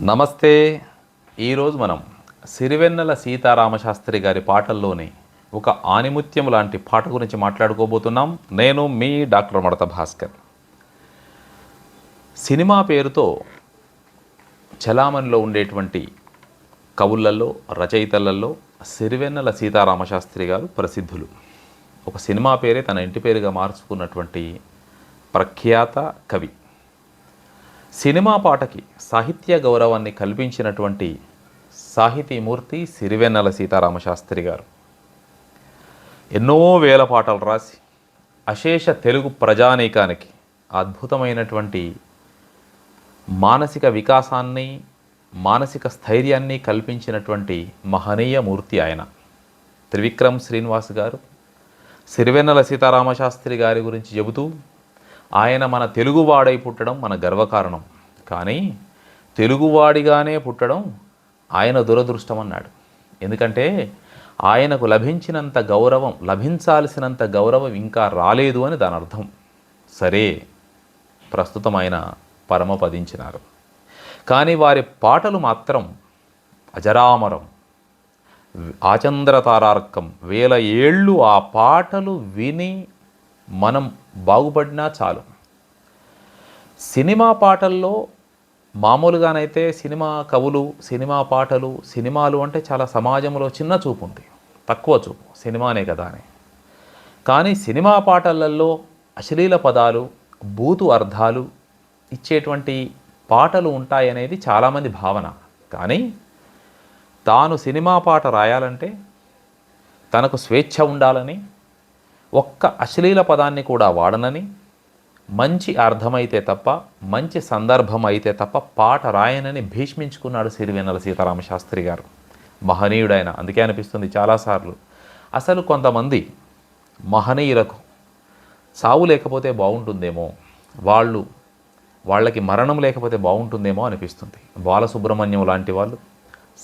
నమస్తే. ఈరోజు మనం సిరివెన్నెల సీతారామశాస్త్రి గారి పాటల్లోని ఒక ఆనిముత్యం లాంటి పాట గురించి మాట్లాడుకోబోతున్నాం. నేను మీ డాక్టర్ మడత భాస్కర్. సినిమా పేరుతో చలామణిలో ఉండేటువంటి కవులల్లో రచయితలలో సిరివెన్నెల సీతారామశాస్త్రి గారు ప్రసిద్ధులు. ఒక సినిమా పేరే తన ఇంటి పేరుగా మార్చుకున్నటువంటి ప్రఖ్యాత కవి. సినిమా పాటకి సాహిత్య గౌరవాన్ని కల్పించినటువంటి సాహితీమూర్తి సిరివెన్నెల సీతారామశాస్త్రి గారు. ఎన్నో వేల పాటలు రాసి అశేష తెలుగు ప్రజానీకానికి అద్భుతమైనటువంటి మానసిక వికాసాన్ని మానసిక స్థైర్యాన్ని కల్పించినటువంటి మహనీయ మూర్తి ఆయన. త్రివిక్రమ్ శ్రీనివాస్ గారు సిరివెన్నెల సీతారామశాస్త్రి గారి గురించి చెబుతూ ఆయన మన తెలుగువాడై పుట్టడం మన గర్వకారణం. కానీ తెలుగువాడిగానే పుట్టడం ఆయన దురదృష్టం అన్నాడు ఎందుకంటే ఆయనకు లభించినంత గౌరవం లభించాల్సినంత గౌరవం ఇంకా రాలేదు అని దాని అర్థం. సరే ప్రస్తుతం ఆయన పరమపదించినారు కానీ వారి పాటలు మాత్రం అజరామరం ఆచంద్రతారార్కం వేల ఏళ్ళు ఆ పాటలు విని మనం బాగుపడినా చాలు. సినిమా పాటల్లో మామూలుగానైతే సినిమా కవులు సినిమా పాటలు సినిమాలు అంటే చాలా సమాజంలో చిన్న చూపు ఉంది. తక్కువ చూపు. సినిమానే కదా అని. కానీ సినిమా పాటలలో అశ్లీల పదాలు బూతు అర్థాలు ఇచ్చేటువంటి పాటలు ఉంటాయనేది చాలామంది భావన. కానీ తాను సినిమా పాట రాయాలంటే తనకు స్వేచ్ఛ ఉండాలని ఒక్క అశ్లీల పదాన్ని కూడా వాడనని మంచి అర్థమైతే తప్ప మంచి సందర్భం అయితే తప్ప పాట రాయనని భీష్మించుకున్నాడు సిరివెన్నెల సీతారామ శాస్త్రి గారు. మహనీయుడైన అందుకే అనిపిస్తుంది చాలాసార్లు. అసలు కొంతమంది మహనీయులకు సావు లేకపోతే బాగుంటుందేమో వాళ్ళు వాళ్ళకి మరణం లేకపోతే బాగుంటుందేమో అనిపిస్తుంది. బాలసుబ్రహ్మణ్యం లాంటి వాళ్ళు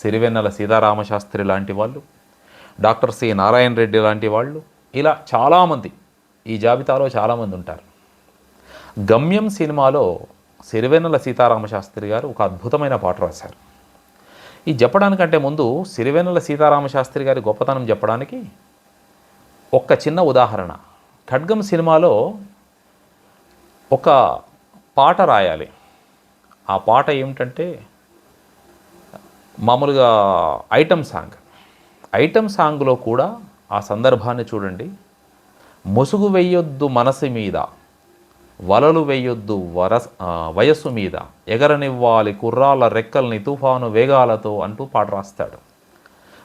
సిరివెన్నెల సీతారామశాస్త్రి లాంటి వాళ్ళు డాక్టర్ సి నారాయణ రెడ్డి లాంటి వాళ్ళు ఇలా చాలామంది ఈ జాబితాలో చాలామంది ఉంటారు. గమ్యం సినిమాలో సిరివెన్నెల సీతారామశాస్త్రి గారు ఒక అద్భుతమైన పాట రాశారు. ఈ చెప్పడానికంటే ముందు సిరివెన్నెల సీతారామశాస్త్రి గారి గొప్పతనం చెప్పడానికి ఒక్క చిన్న ఉదాహరణ. ఖడ్గం సినిమాలో ఒక పాట రాయాలి. ఆ పాట ఏమిటంటే మామూలుగా ఐటమ్ సాంగ్. ఐటమ్ సాంగ్లో కూడా ఆ సందర్భాన్ని చూడండి. ముసుగు వెయ్యొద్దు మనసు మీద. వలలు వేయొద్దు వరస్ వయస్సు మీద. ఎగరనివ్వాలి కుర్రాల రెక్కల్ని తుఫాను వేగాలతో అంటూ పాట రాస్తాడు.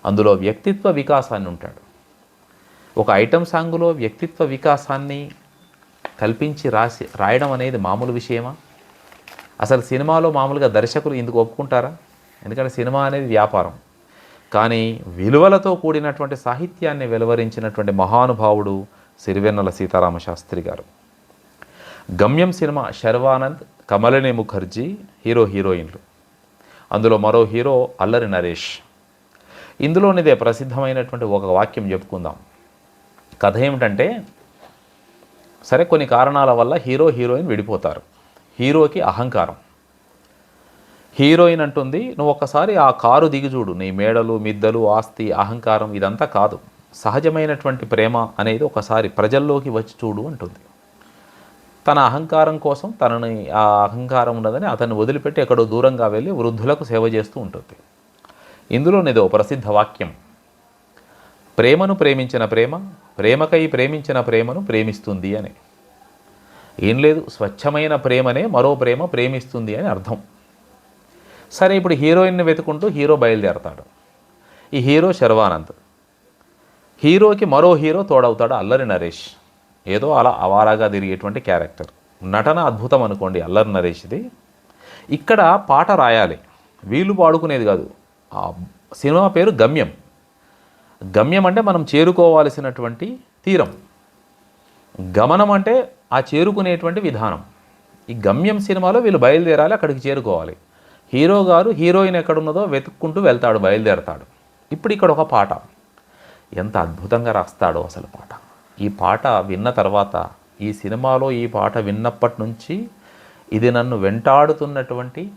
అందులో వ్యక్తిత్వ వికాసాన్ని ఉంటాడు. ఒక ఐటమ్ సాంగులో వ్యక్తిత్వ వికాసాన్ని కల్పించి రాసి రాయడం అనేది మామూలు విషయమా? అసలు సినిమాలో మామూలుగా దర్శకులు ఇందుకు ఒప్పుకుంటారా? ఎందుకంటే సినిమా అనేది వ్యాపారం. కానీ విలువలతో కూడినటువంటి సాహిత్యాన్ని వెలువరించినటువంటి మహానుభావుడు సిరివెన్నెల సీతారామ శాస్త్రి గారు. గమ్యం సినిమా శర్వానంద్ కమలనే ముఖర్జీ హీరో హీరోయిన్లు. అందులో మరో హీరో అల్లరి నరేష్. ఇందులోనిదే ప్రసిద్ధమైనటువంటి ఒక వాక్యం చెప్పుకుందాం. కథ ఏమిటంటే సరే కొన్ని కారణాల వల్ల హీరో హీరోయిన్ విడిపోతారు. హీరోకి అహంకారం. హీరోయిన్ అంటుంది నువ్వు ఒక్కసారి ఆ కారు దిగి చూడు. నీ మేడలు మిద్దలు ఆస్తి అహంకారం ఇదంతా కాదు. సహజమైనటువంటి ప్రేమ అనేది ఒకసారి ప్రజల్లోకి వచ్చి చూడు అంటుంది. తన అహంకారం కోసం తనని ఆ అహంకారం ఉన్నదని అతన్ని వదిలిపెట్టి ఎక్కడో దూరంగా వెళ్ళి వృద్ధులకు సేవ చేస్తూ ఉంటుంది. ఇందులోనిదో ప్రసిద్ధ వాక్యం. ప్రేమను ప్రేమించిన ప్రేమ ప్రేమకై ప్రేమించిన ప్రేమను ప్రేమిస్తుంది అని. ఏం లేదు స్వచ్ఛమైన ప్రేమనే మరో ప్రేమ ప్రేమిస్తుంది అని అర్థం. సరే ఇప్పుడు హీరోయిన్ని వెతుకుంటూ హీరో బయలుదేరతాడు. ఈ హీరో శర్వానంద్. హీరోకి మరో హీరో తోడవుతాడు అల్లరి నరేష్. ఏదో అలా అవారాగా తిరిగేటువంటి క్యారెక్టర్. నటన అద్భుతం అనుకోండి అల్లరి నరేష్ది. ఇక్కడ పాట రాయాలి. వీళ్ళు పాడుకునేది కాదు. ఆ సినిమా పేరు గమ్యం. గమ్యం అంటే మనం చేరుకోవాల్సినటువంటి తీరం. గమనం అంటే ఆ చేరుకునేటువంటి విధానం. ఈ గమ్యం సినిమాలో వీళ్ళు బయలుదేరాలి అక్కడికి చేరుకోవాలి. హీరో గారు హీరోయిన్ ఎక్కడున్నదో వెతుక్కుంటూ వెళ్తాడు బయలుదేరతాడు. ఇప్పుడు ఇక్కడ ఒక పాట. ఎంత అద్భుతంగా రాస్తాడో అసలు పాట. ఈ పాట విన్న తర్వాత ఈ సినిమాలో ఈ పాట విన్నప్పటి నుంచి ఇది నన్ను వెంటాడుతున్నటువంటి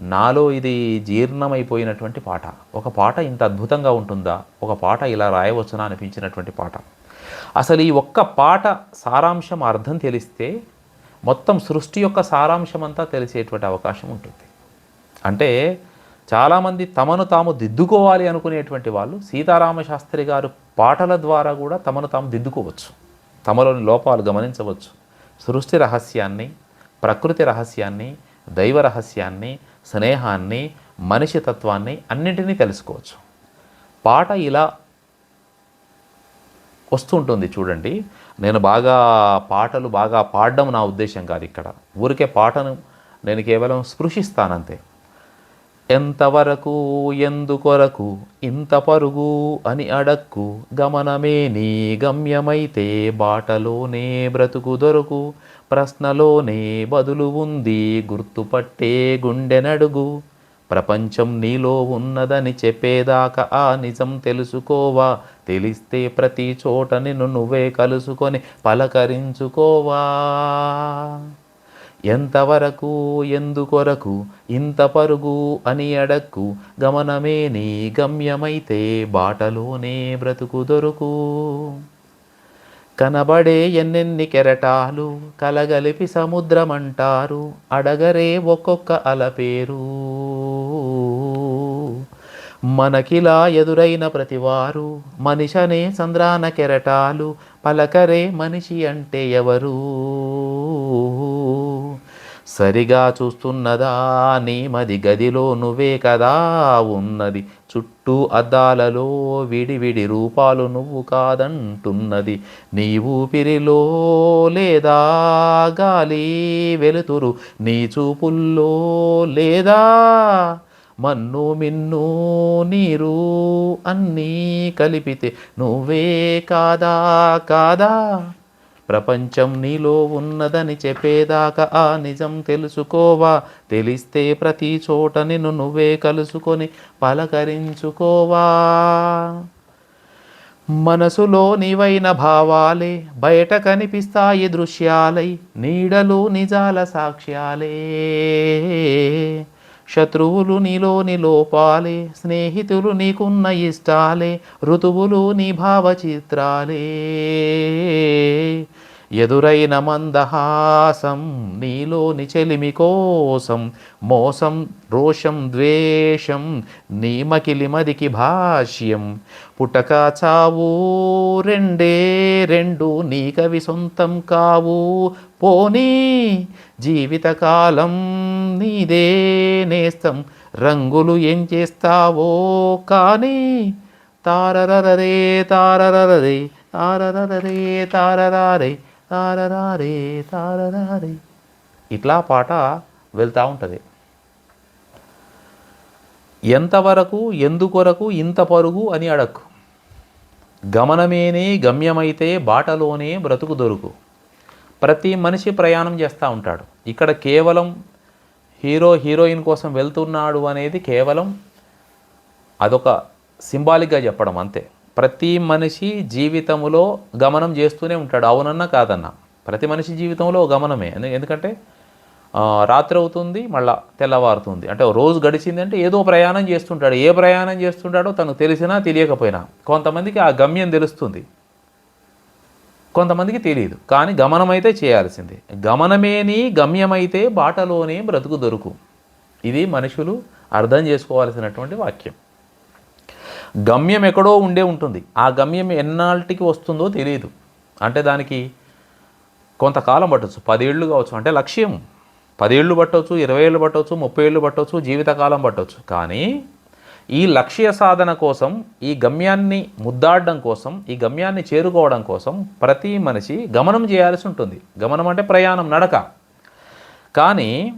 నాలో ఇది జీర్ణమైపోయినటువంటి పాట. ఒక పాట ఇంత అద్భుతంగా ఉంటుందా? ఒక పాట ఇలా రాయవచ్చునా అనిపించినటువంటి పాట. అసలు ఈ ఒక్క పాట సారాంశం అర్థం తెలిస్తే మొత్తం సృష్టి యొక్క సారాంశం అంతా తెలిసేటువంటి అవకాశం ఉంటుంది. అంటే చాలామంది తమను తాము దిద్దుకోవాలి అనుకునేటువంటి వాళ్ళు సీతారామ శాస్త్రి గారు పాటల ద్వారా కూడా తమను తాము దిద్దుకోవచ్చు. తమలోని లోపాలు గమనించవచ్చు. సృష్టి రహస్యాన్ని ప్రకృతి రహస్యాన్ని దైవ రహస్యాన్ని స్నేహాన్ని మనిషి తత్వాన్ని అన్నింటినీ తెలుసుకోవచ్చు. పాట ఇలా వస్తుంటుంది చూడండి. నేను బాగా పాటలు బాగా పాడడం నా ఉద్దేశం కాదు ఇక్కడ. ఊరికే పాటను నేను కేవలం స్పృశిస్తానంతే. ఎంతవరకు ఎందుకొరకు ఇంత పరుగు అని అడక్కు గమనమే నీ గమ్యమైతే బాటలోనే బ్రతుకు దొరకు ప్రశ్నలోనే బదులు ఉంది గుర్తుపట్టే గుండెనడుగు ప్రపంచం నీలో ఉన్నదని చెప్పేదాకా ఆ నిజం తెలుసుకోవా? తెలిస్తే ప్రతి చోట నిన్ను నువ్వే కలుసుకొని పలకరించుకోవా? ఎంతవరకు ఎందుకొరకు ఇంత పరుగు అని అడక్కు గమనమే నీ గమ్యమైతే బాటలోనే బ్రతుకు దొరుకు. కనబడే ఎన్నెన్ని కెరటాలు కలగలిపి సముద్రమంటారు అడగరే ఒక్కొక్క అలపేరు. మనకిలా ఎదురైన ప్రతివారు మనిషనే చంద్రాన కెరటాలు పలకరే మనిషి అంటే ఎవరు? సరిగా చూస్తున్నదా? నీమది గదిలో నువ్వే కదా ఉన్నది. చుట్టూ అద్దాలలో విడివిడి రూపాలు నువ్వు కాదంటున్నది. నీ ఊపిరిలో లేదా గాలి వెలుతురు. నీ చూపుల్లో లేదా మన్ను మిన్ను నీరు అన్నీ కలిపితే నువ్వే కాదా కాదా? ప్రపంచం నీలో ఉన్నదని చెప్పేదాకా ఆ నిజం తెలుసుకోవా? తెలిస్తే ప్రతి చోట నిన్ను నువ్వే కలుసుకొని పలకరించుకోవా? మనసులో నీవైన భావాలే బయట కనిపిస్తాయి దృశ్యాలై నీడలు నిజాల సాక్ష్యాలే. శత్రువులు నీలోని లోపాలే స్నేహితులు నీకున్న ఇష్టాలే ఋతువులు నీ భావచిత్రాలే. ఎదురైన మందహాసం నీలోని చెలిమి కోసం మోసం రోషం ద్వేషం నీమకిలి మదికి భాష్యం. పుటక చావు రెండే రెండు నీ కవి సొంతం కావు. పోనీ జీవితకాలం నీదే నేస్తం. రంగులు ఏం చేస్తావో కానీ తారరరే తారరరే తారరరే తారరారే. తారరారే తారరారే. ఇట్లా పాట వెళ్తూ ఉంటుంది. ఎంతవరకు ఎందుకొరకు ఇంత పరుగు అని అడక్కు. గమనమేనే గమ్యమైతే బాటలోనే బ్రతుకు దొరుకు. ప్రతి మనిషి ప్రయాణం చేస్తూ ఉంటాడు. ఇక్కడ కేవలం హీరో హీరోయిన్ కోసం వెళ్తున్నాడు అనేది కేవలం అదొక సింబాలిక్గా చెప్పడం అంతే. ప్రతి మనిషి జీవితంలో గమనం చేస్తూనే ఉంటాడు. అవునన్నా కాదన్నా. ప్రతి మనిషి జీవితంలో గమనమే. ఎందుకంటే రాత్రి అవుతుంది మళ్ళా తెల్లవారుతుంది. అంటే రోజు గడిచింది అంటే ఏదో ప్రయాణం చేస్తుంటాడు. ఏ ప్రయాణం చేస్తుంటాడో తనకు తెలిసినా తెలియకపోయినా కొంతమందికి ఆ గమ్యం తెలుస్తుంది. కొంతమందికి తెలియదు. కానీ గమనం అయితే చేయాల్సిందే. గమనమేని గమ్యమైతే బాటలోనే బ్రతుకు దొరుకు. ఇది మనుషులు అర్థం చేసుకోవాల్సినటువంటి వాక్యం. గమ్యం ఎక్కడో ఉండే ఉంటుంది. ఆ గమ్యం ఎన్నాళ్ళకి వస్తుందో తెలియదు. అంటే దానికి కొంతకాలం పట్టవచ్చు పదేళ్ళు కావచ్చు. అంటే లక్ష్యం. పదేళ్ళు పట్టవచ్చు ఇరవై ఏళ్ళు పట్టవచ్చు ముప్పై ఏళ్ళు పట్టవచ్చు జీవితకాలం పట్టవచ్చు కానీ ఈ లక్ష్య సాధన కోసం ఈ గమ్యాన్ని ముద్దాడడం కోసం ఈ గమ్యాన్ని చేరుకోవడం కోసం ప్రతి మనిషి గమనం చేయాల్సి ఉంటుంది. గమనం అంటే ప్రయాణం నడక. కానీ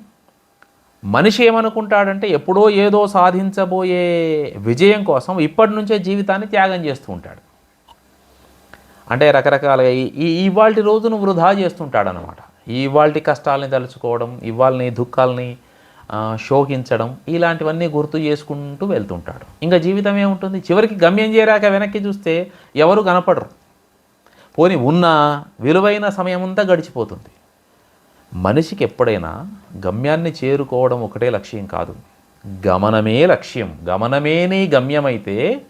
మనిషి ఏమనుకుంటాడంటే ఎప్పుడో ఏదో సాధించబోయే విజయం కోసం ఇప్పటి నుంచే జీవితాన్ని త్యాగం చేస్తూ ఉంటాడు. అంటే రకరకాలుగా ఈ- ఇవాళ రోజును వృధా చేస్తుంటాడు అనమాట ఇవాళ కష్టాలని తలుచుకోవడం ఇవాళని దుఃఖాలని శోకించడం ఇలాంటివన్నీ గుర్తు చేసుకుంటూ వెళ్తుంటాడు. ఇంకా జీవితం ఏముంటుంది? చివరికి గమ్యం చేరాక వెనక్కి చూస్తే ఎవరు కనపడరు. పోని ఉన్న విలువైన సమయం అంతా గడిచిపోతుంది. మనిషికి ఎప్పుడైనా గమ్యాన్ని చేరుకోవడం ఒకటే లక్ష్యం కాదు. గమనమే లక్ష్యం. గమనమే నీ గమ్యమైతే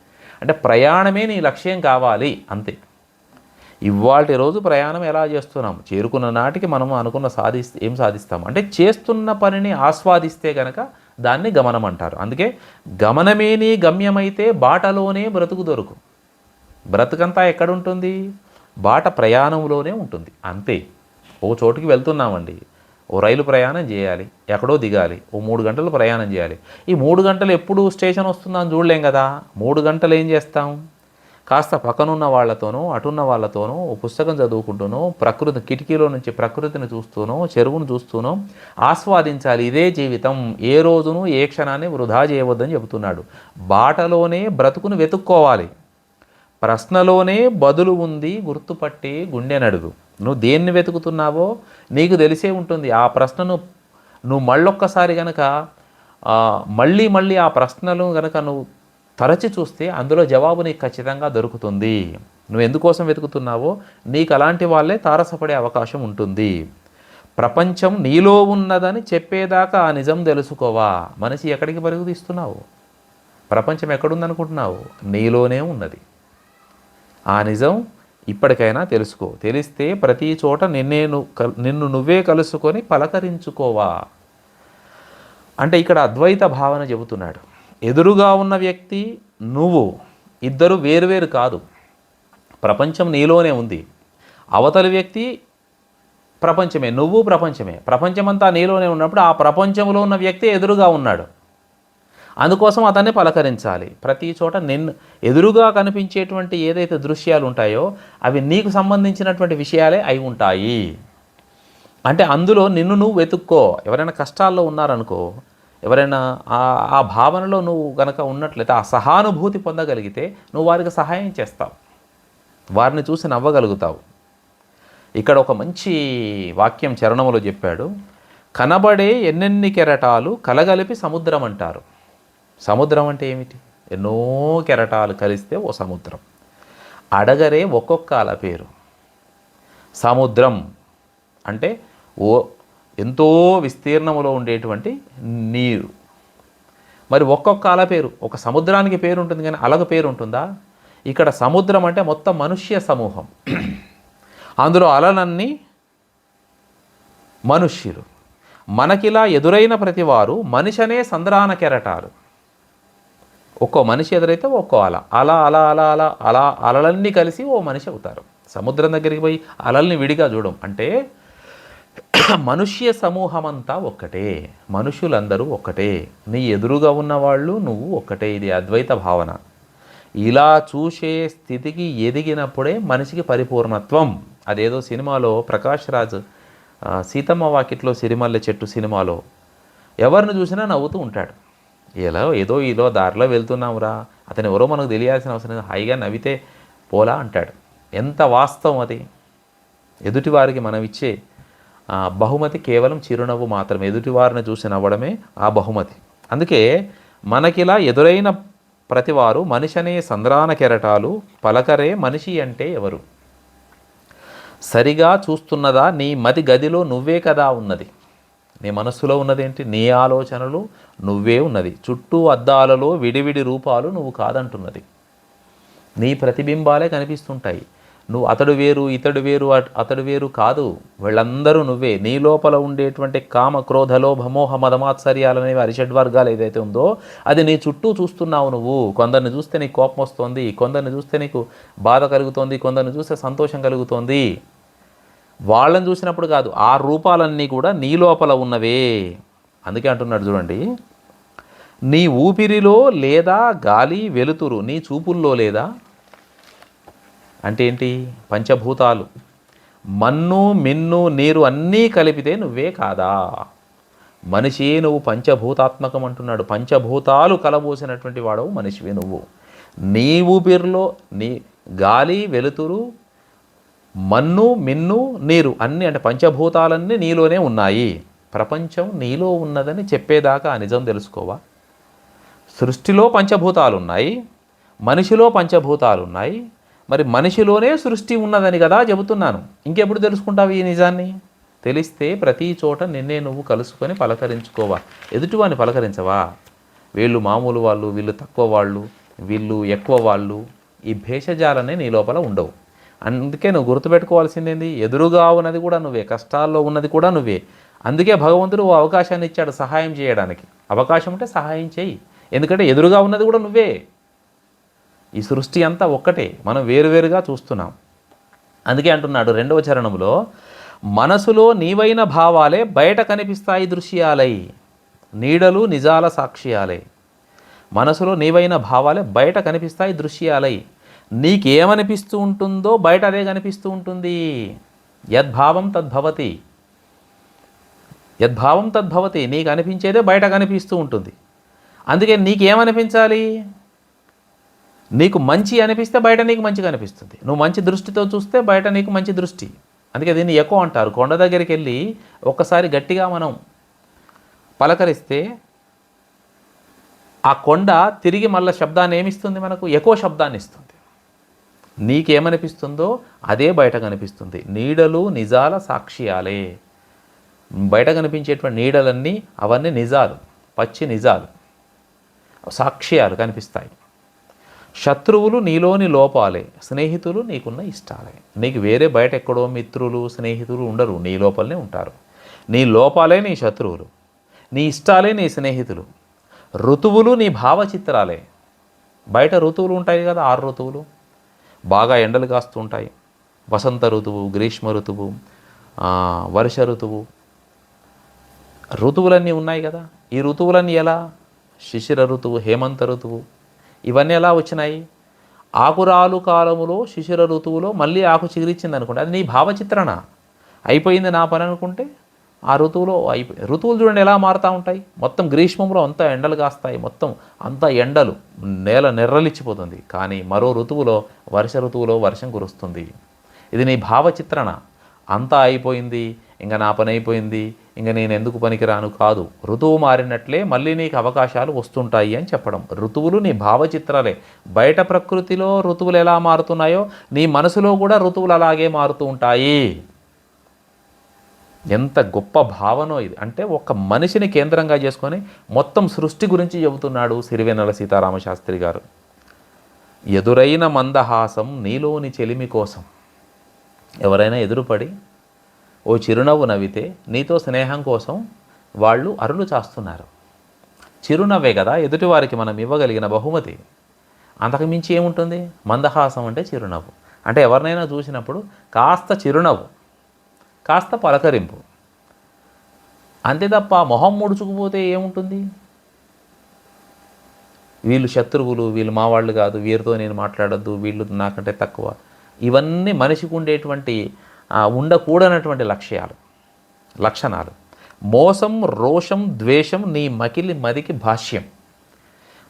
అంటే ప్రయాణమే నీ లక్ష్యం కావాలి అంతే. ఇవాళ రోజు ప్రయాణం ఎలా చేస్తున్నాం చేరుకున్న నాటికి మనం అనుకున్న సాధిస్తే ఏం సాధిస్తాం అంటే చేస్తున్న పనిని ఆస్వాదిస్తే గనక దాన్ని గమనం అంటారు. అందుకే గమనమే నీ గమ్యమైతే బాటలోనే బ్రతుకు దొరుకు. బ్రతుకంతా ఎక్కడుంటుంది? బాట ప్రయాణంలోనే ఉంటుంది. అంతే. ఓ చోటుకి వెళ్తున్నామండి. ఓ రైలు ప్రయాణం చేయాలి ఎక్కడో దిగాలి ఓ మూడు గంటలు ప్రయాణం చేయాలి. ఈ మూడు గంటలు ఎప్పుడు స్టేషన్ వస్తుందని చూడలేం కదా. మూడు గంటలు ఏం చేస్తాం? కాస్త పక్కనున్న వాళ్ళతోనో అటున్న వాళ్ళతోనో ఓ పుస్తకం చదువుకుంటూనో ప్రకృతి కిటికీలో నుంచి ప్రకృతిని చూస్తూనో చెరువును చూస్తూనో ఆస్వాదించాలి. ఇదే జీవితం. ఏ రోజును ఏ క్షణాన్ని వృధా చేయవద్దని చెబుతున్నాడు. బాటలోనే బ్రతుకును వెతుక్కోవాలి. ప్రశ్నలోనే బదులు ఉంది గుర్తుపట్టి గుండెనడుగు నువ్వు దేన్ని వెతుకుతున్నావో నీకు తెలిసే ఉంటుంది. ఆ ప్రశ్నను నువ్వు మళ్ళొక్కసారి గనక మళ్ళీ మళ్ళీ ఆ ప్రశ్నలు గనక నువ్వు తరచి చూస్తే అందులో జవాబు నీకు ఖచ్చితంగా దొరుకుతుంది. నువ్వు ఎందుకోసం వెతుకుతున్నావో నీకు అలాంటి వాళ్ళే తారసపడే అవకాశం ఉంటుంది. ప్రపంచం నీలో ఉన్నదని చెప్పేదాకా ఆ నిజం తెలుసుకోవా? మనిషి ఎక్కడికి పరుగు తీస్తున్నావు? ప్రపంచం ఎక్కడుందనుకుంటున్నావు? నీలోనే ఉన్నది. ఆ నిజం ఇప్పటికైనా తెలుసుకో. తెలిస్తే ప్రతి చోట నిన్నే నిన్ను నువ్వే కలుసుకొని పలకరించుకోవా. అంటే ఇక్కడ అద్వైత భావన చెబుతున్నాడు. ఎదురుగా ఉన్న వ్యక్తి నువ్వు ఇద్దరు వేరువేరు కాదు. ప్రపంచం నీలోనే ఉంది. అవతలి వ్యక్తి ప్రపంచమే నువ్వు ప్రపంచమే. ప్రపంచమంతా నీలోనే ఉన్నప్పుడు ఆ ప్రపంచంలో ఉన్న వ్యక్తి ఎదురుగా ఉన్నాడు. అందుకోసం అతన్ని పలకరించాలి. ప్రతి చోట నిన్ను ఎదురుగా కనిపించేటువంటి ఏదైతే దృశ్యాలు ఉంటాయో అవి నీకు సంబంధించినటువంటి విషయాలే అయి ఉంటాయి. అంటే అందులో నిన్ను నువ్వు వెతుక్కో. ఎవరైనా కష్టాల్లో ఉన్నారనుకో ఎవరైనా ఆ ఆ భావనలో నువ్వు గనక ఉన్నట్లయితే ఆ సహానుభూతి పొందగలిగితే నువ్వు వారికి సహాయం చేస్తావు. వారిని చూసి నవ్వగలుగుతావు. ఇక్కడ ఒక మంచి వాక్యం చరణములో చెప్పాడు కనబడే ఎన్నెన్ని కెరటాలు కలగలిపి సముద్రం అంటారు సముద్రం అంటే ఏమిటి? ఎన్నో కెరటాలు కలిస్తే ఓ సముద్రం. అడగరే ఒక్కొక్క అల పేరు. సముద్రం అంటే ఓ ఎంతో విస్తీర్ణములో ఉండేటువంటి నీరు. మరి ఒక్కొక్క అల పేరు. ఒక సముద్రానికి పేరు ఉంటుంది కానీ అలకు పేరు ఉంటుందా? ఇక్కడ సముద్రం అంటే మొత్తం మనుష్య సమూహం. అందులో అలలన్నీ మనుష్యులు. మనకిలా ఎదురైన ప్రతివారు మనిషనే సంద్రాన కెరటాలు. ఒక్కో మనిషి ఎదురైతే ఒక్కో అల. అలా అలా అలా అలా అలా అలలన్నీ కలిసి ఓ మనిషి అవుతారు. సముద్రం దగ్గరికి పోయి అలల్ని విడిగా చూడం. అంటే మనుష్య సమూహమంతా ఒక్కటే. మనుషులందరూ ఒక్కటే. నీ ఎదురుగా ఉన్నవాళ్ళు నువ్వు ఒక్కటే. ఇది అద్వైత భావన. ఇలా చూసే స్థితికి ఎదిగినప్పుడే మనిషికి పరిపూర్ణత్వం. అదేదో సినిమాలో ప్రకాష్ రాజ్ సీతమ్మ వాకిట్లో సిరిమల్లె చెట్టు సినిమాలో ఎవరిని చూసినా నవ్వుతూ ఉంటాడు. ఎలా ఏదో ఈలో దారిలో వెళ్తున్నాంరా అతను ఎవరో మనకు తెలియాల్సిన అవసరం లేదు. హాయిగా నవ్వితే పోలా అంటాడు. ఎంత వాస్తవం అది. ఎదుటివారికి మనం ఇచ్చే బహుమతి కేవలం చిరునవ్వు మాత్రమే. ఎదుటివారిని చూసి నవ్వడమే ఆ బహుమతి. అందుకే మనకిలా ఎదురైన ప్రతివారు మనిషనే సంద్రాన కెరటాలు పలకరే మనిషి అంటే ఎవరు? సరిగా చూస్తున్నదా నీ మతి గదిలో నువ్వే కదా ఉన్నది. నీ మనస్సులో ఉన్నదేంటి? నీ ఆలోచనలు నువ్వే ఉన్నది. చుట్టూ అద్దాలలో విడివిడి రూపాలు నువ్వు కాదంటున్నది. నీ ప్రతిబింబాలే కనిపిస్తుంటాయి. నువ్వు అతడు వేరు ఇతడు వేరు అట్- అతడు వేరు కాదు. వీళ్ళందరూ నువ్వే. నీ లోపల ఉండేటువంటి కామ క్రోధ లోభ మోహ మదమాత్సర్యాలనేవి అరిషడ్వర్గాలు ఏదైతే ఉందో అది నీ చుట్టూ చూస్తున్నావు నువ్వు. కొందరిని చూస్తే నీకు కోపం వస్తుంది కొందరిని చూస్తే నీకు బాధ కలుగుతోంది కొందరిని చూస్తే సంతోషం కలుగుతోంది. వాళ్ళని చూసినప్పుడు కాదు ఆ రూపాలన్నీ కూడా నీ లోపల ఉన్నవే. అందుకే అంటున్నాడు చూడండి నీ ఊపిరిలో లేదా గాలి వెలుతురు నీ చూపుల్లో లేదా? అంటే ఏంటి? పంచభూతాలు. మన్ను మిన్ను నీరు అన్నీ కలిపితే నువ్వే కాదా? మనిషి నువ్వు పంచభూతాత్మకం అంటున్నాడు. పంచభూతాలు కలబోసినటువంటి వాడవు మనిషివే నువ్వు. నీ ఊపిరిలో నీ గాలి వెలుతురు మన్ను మిన్ను నీరు అన్నీ అంటే పంచభూతాలన్నీ నీలోనే ఉన్నాయి. ప్రపంచం నీలో ఉన్నదని చెప్పేదాకా ఆ నిజం తెలుసుకోవా? సృష్టిలో పంచభూతాలు ఉన్నాయి మనిషిలో పంచభూతాలు ఉన్నాయి మరి మనిషిలోనే సృష్టి ఉన్నదని కదా చెబుతున్నాను. ఇంకెప్పుడు తెలుసుకుంటావు ఈ నిజాన్ని? తెలిస్తే ప్రతి చోట నిన్నే నువ్వు కలుసుకొని పలకరించుకోవా. ఎదుటివాని పలకరించవా? వీళ్ళు మామూలు వాళ్ళు వీళ్ళు తక్కువ వాళ్ళు వీళ్ళు ఎక్కువ వాళ్ళు ఈ భేషజాలనే నీ లోపల ఉండవు. అందుకే నువ్వు గుర్తుపెట్టుకోవాల్సిందేంది? ఎదురుగా ఉన్నది కూడా నువ్వే కష్టాల్లో ఉన్నది కూడా నువ్వే. అందుకే భగవంతుడు ఓ అవకాశాన్ని ఇచ్చాడు సహాయం చేయడానికి. అవకాశం ఉంటే సహాయం చేయి. ఎందుకంటే ఎదురుగా ఉన్నది కూడా నువ్వే. ఈ సృష్టి అంతా ఒక్కటే. మనం వేరువేరుగా చూస్తున్నాం. అందుకే అంటున్నాడు రెండవ చరణంలో మనసులో నీవైన భావాలే బయట కనిపిస్తాయి దృశ్యాలై. నీడలు నిజాల సాక్ష్యాలే. మనసులో నీవైన భావాలే బయట కనిపిస్తాయి దృశ్యాలై. నీకేమనిపిస్తూ ఉంటుందో బయట అదే కనిపిస్తూ ఉంటుంది. యద్భావం తద్భవతి. యద్భావం తద్భవతి నీకు అనిపించేదే బయట కనిపిస్తూ ఉంటుంది. అందుకే నీకేమనిపించాలి? నీకు మంచి అనిపిస్తే బయట నీకు మంచి కనిపిస్తుంది. నువ్వు మంచి దృష్టితో చూస్తే బయట నీకు మంచి దృష్టి. అందుకే దీన్ని ఎక్కువ అంటారు. కొండ దగ్గరికి వెళ్ళి ఒక్కసారి గట్టిగా మనం పలకరిస్తే ఆ కొండ తిరిగి మళ్ళీ శబ్దాన్ని ఏమిస్తుంది మనకు? ఎక్కువ శబ్దాన్ని ఇస్తుంది. నీకేమనిపిస్తుందో అదే బయట కనిపిస్తుంది నీడలు నిజాల సాక్ష్యాలే. బయట కనిపించేటువంటి నీడలన్నీ అవన్నీ నిజాలు పచ్చి నిజాలు. సాక్ష్యాలు కనిపిస్తాయి. శత్రువులు నీలోని లోపాలే స్నేహితులు నీకున్న ఇష్టాలే. నీకు వేరే బయట ఎక్కడో మిత్రులు స్నేహితులు ఉండరు నీ లోపలనే ఉంటారు. నీ లోపాలే నీ శత్రువులు నీ ఇష్టాలే నీ స్నేహితులు. ఋతువులు నీ భావచిత్రాలే. బయట ఋతువులు ఉంటాయి కదా ఆరు ఋతువులు. బాగా ఎండలు కాస్తుంటాయి వసంత ఋతువు గ్రీష్మ ఋతువు వర్ష ఋతువు. ఋతువులన్నీ ఉన్నాయి కదా. ఈ ఋతువులన్నీ ఎలా? శిశిర ఋతువు హేమంత ఋతువు. ఇవన్నీ ఎలా వచ్చినాయి? ఆకురాలు కాలములో శిశిర ఋతువులో మళ్ళీ ఆకు చిగిరిచ్చింది అనుకోండి అది నీ భావచిత్రణ. అయిపోయింది నా పని అనుకుంటే? ఆ ఋతువులో అయిపోయి ఋతువులు చూడండి ఎలా మారుతూ ఉంటాయి. మొత్తం గ్రీష్మంలో అంతా ఎండలు కాస్తాయి. మొత్తం అంతా ఎండలు. నేల నెర్రలిచ్చిపోతుంది. కానీ మరో ఋతువులో వర్ష ఋతువులో వర్షం కురుస్తుంది. ఇది నీ భావచిత్రణ. అంతా అయిపోయింది. ఇంకా నా పని అయిపోయింది. ఇంకా నేను ఎందుకు పనికిరాను? కాదు. ఋతువు మారినట్లే మళ్ళీ నీకు అవకాశాలు వస్తుంటాయి అని చెప్పడం. ఋతువులు నీ భావచిత్రాలే. బయట ప్రకృతిలో ఋతువులు ఎలా మారుతున్నాయో నీ మనసులో కూడా ఋతువులు అలాగే మారుతూ ఉంటాయి. ఎంత గొప్ప భావనో ఇది. అంటే ఒక మనిషిని కేంద్రంగా చేసుకొని మొత్తం సృష్టి గురించి చెబుతున్నాడు సిరివెన్నెల సీతారామశాస్త్రి గారు. ఎదురైన మందహాసం నీలోని చెలిమి కోసం. ఎవరైనా ఎదురుపడి ఓ చిరునవ్వు నవ్వితే నీతో స్నేహం కోసం వాళ్ళు అరులు చాస్తున్నారు. చిరునవ్వే కదా ఎదుటివారికి మనం ఇవ్వగలిగిన బహుమతి. అంతకు మించి ఏముంటుంది? మందహాసం అంటే చిరునవ్వు. అంటే ఎవరినైనా చూసినప్పుడు కాస్త చిరునవ్వు. కాస్త పలకరింపు. అంతే తప్ప మొహం ముడుచుకుపోతే ఏముంటుంది? వీళ్ళు శత్రువులు వీళ్ళు మా వాళ్ళు కాదు వీరితో నేను మాట్లాడొద్దు వీళ్ళు నాకంటే తక్కువ. ఇవన్నీ మనిషికి ఉండేటువంటి ఉండకూడనటువంటి లక్ష్యాలు లక్షణాలు. మోసం రోషం ద్వేషం నీ మకిలి మదికి భాష్యం.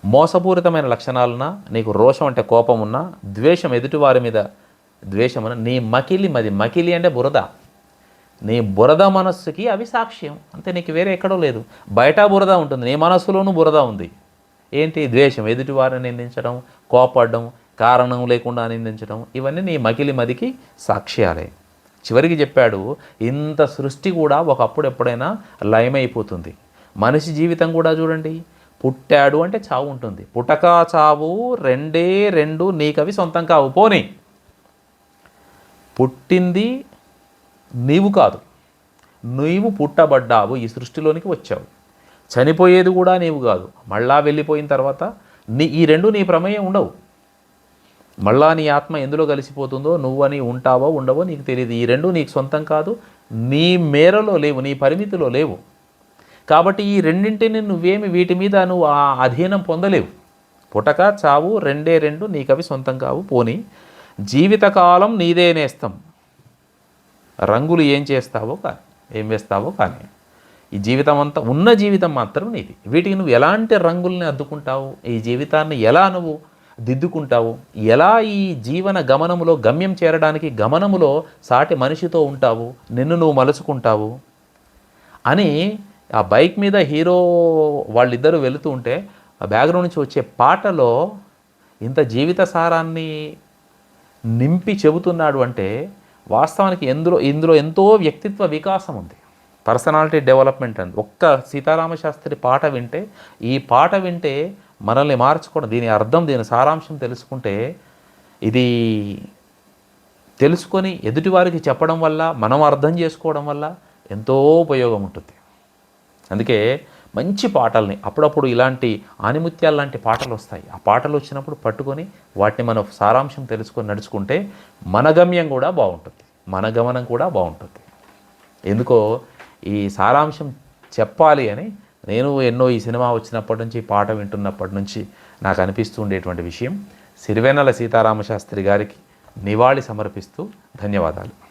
మోసపూరితమైన లక్షణాలున్నా నీకు రోషం అంటే కోపం ఉన్నా ద్వేషం ఎదుటివారి మీద ద్వేషం నీ మకిలి మది. మకిలి అంటే బురద. నీ బురద మనస్సుకి అవి సాక్ష్యం. అంతే నీకు వేరే ఎక్కడో లేదు. బయట బురద ఉంటుంది నీ మనస్సులోనూ బురద ఉంది. ఏంటి? ద్వేషం ఎదుటివారిని నిందించడం కోపడడం కారణం లేకుండా నిందించడం ఇవన్నీ నీ మకిలి మదికి సాక్ష్యాలే. చివరికి చెప్పాడు ఇంత సృష్టి కూడా ఒకప్పుడు ఎప్పుడైనా లయమైపోతుంది. మనిషి జీవితం కూడా చూడండి పుట్టాడు అంటే చావు ఉంటుంది. పుటక చావు రెండే రెండు నీకవి సొంతం కావు. పోనీ పుట్టింది నీవు కాదు. నీవు పుట్టబడ్డావు ఈ సృష్టిలోనికి వచ్చావు. చనిపోయేది కూడా నీవు కాదు. మళ్ళా వెళ్ళిపోయిన తర్వాత నీ ఈ రెండు నీ ప్రమేయం ఉండవు. మళ్ళా నీ ఆత్మ ఎందులో కలిసిపోతుందో నువ్వని ఉంటావో ఉండవో నీకు తెలియదు ఈ రెండు నీకు సొంతం కాదు. నీ మేరలో లేవు నీ పరిమితిలో లేవు. కాబట్టి ఈ రెండింటిని నువ్వేమి వీటి మీద నువ్వు ఆ అధీనం పొందలేవు. పుటక చావు రెండే రెండు నీకవి సొంతం కావు. పోని జీవితకాలం నీదే నేస్తం. రంగులు ఏం చేస్తావో కానీ ఏం వేస్తావో కానీ ఈ జీవితం అంతా ఉన్న జీవితం మాత్రం నీది. వీటికి నువ్వు ఎలాంటి రంగుల్ని అద్దుకుంటావు? ఈ జీవితాన్ని ఎలా నువ్వు దిద్దుకుంటావు? ఎలా ఈ జీవన గమనములో గమ్యం చేరడానికి గమనములో సాటి మనిషితో ఉంటావు? నిన్ను నువ్వు మలుచుకుంటావు? అని ఆ బైక్ మీద హీరో వాళ్ళిద్దరూ వెళుతూ ఉంటే ఆ బ్యాక్గ్రౌండ్ నుంచి వచ్చే పాటలో ఇంత జీవిత సారాన్ని నింపి చెబుతున్నాడు అంటే వాస్తవానికి ఎందులో ఇందులో ఎంతో వ్యక్తిత్వ వికాసం ఉంది. పర్సనాలిటీ డెవలప్మెంట్ అని ఒక్క సీతారామశాస్త్రి పాట వింటే ఈ పాట వింటే మనల్ని మార్చుకోవడం దీని అర్థం దీని సారాంశం తెలుసుకుంటే ఇది తెలుసుకొని ఎదుటివారికి చెప్పడం వల్ల మనం అర్థం చేసుకోవడం వల్ల ఎంతో ఉపయోగం ఉంటుంది. అందుకే మంచి పాటల్ని అప్పుడప్పుడు ఇలాంటి ఆనిముత్యాలు లాంటి పాటలు వస్తాయి. ఆ పాటలు వచ్చినప్పుడు పట్టుకొని వాటిని మనం సారాంశం తెలుసుకొని నడుచుకుంటే మన గమ్యం కూడా బాగుంటుంది. మన గమనం కూడా బాగుంటుంది. ఎందుకో ఈ సారాంశం చెప్పాలి అని నేను ఎన్నో ఈ సినిమా వచ్చినప్పటి నుంచి పాట వింటున్నప్పటి నుంచి నాకు అనిపిస్తూ ఉండేటువంటి విషయం. సిరివెన్నెల సీతారామశాస్త్రి గారికి నివాళి సమర్పిస్తూ ధన్యవాదాలు.